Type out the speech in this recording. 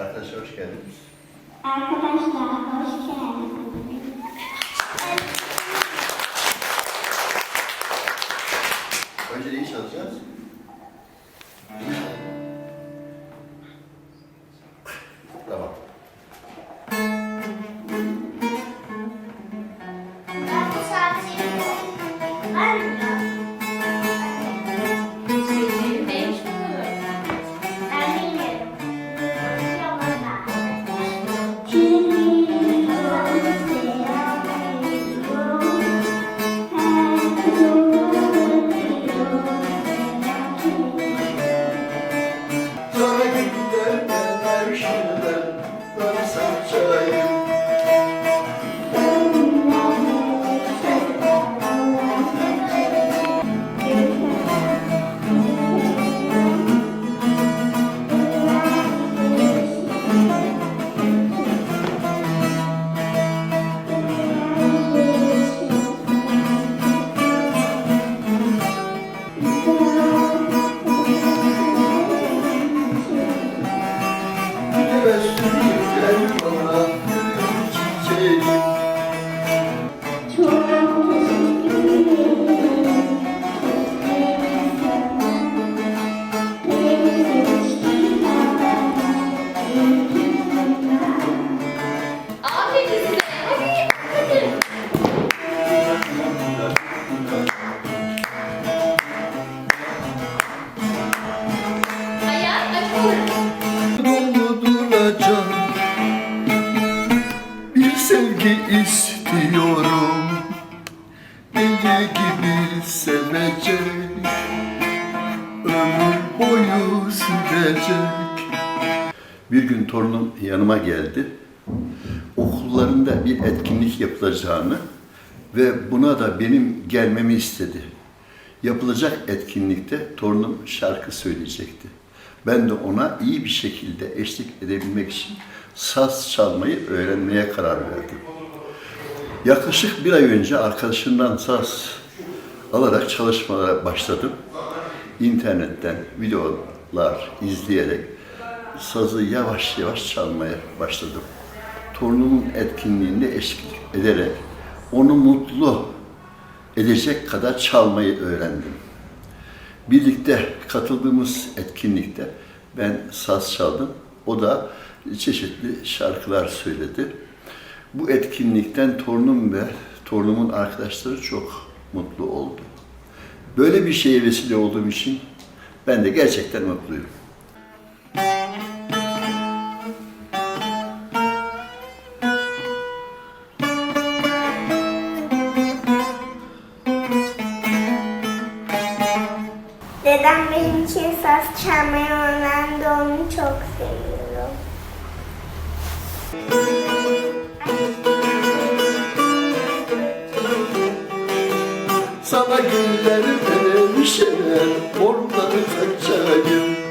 Arkadaşlar hoş geldiniz. Arkadaşlar hoş geldiniz. Önce neyi çalacağız? Tamam. Ben bu saati var istiyorum Deli gibi sevecek Ömür boyu sürecek Bir gün torunum yanıma geldi. Okullarında bir etkinlik yapılacağını ve buna da benim gelmemi istedi. Yapılacak etkinlikte torunum şarkı söyleyecekti. Ben de ona iyi bir şekilde eşlik edebilmek için saz çalmayı öğrenmeye karar verdim. Yaklaşık bir ay önce arkadaşımdan saz alarak çalışmalara başladım. İnternetten videolar izleyerek sazı yavaş yavaş çalmaya başladım. Torunumun etkinliğinde eşlik ederek onu mutlu edecek kadar çalmayı öğrendim. Birlikte katıldığımız etkinlikte ben saz çaldım. O da çeşitli şarkılar söyledi. Bu etkinlikten torunum ve torunumun arkadaşları çok mutlu oldu. Böyle bir şeye vesile olduğum için ben de gerçekten mutluyum. Dedem benim için saz çalmayı öğrendi. Onu çok seviyorum. Sana göndermemişem Ormanı kaçayım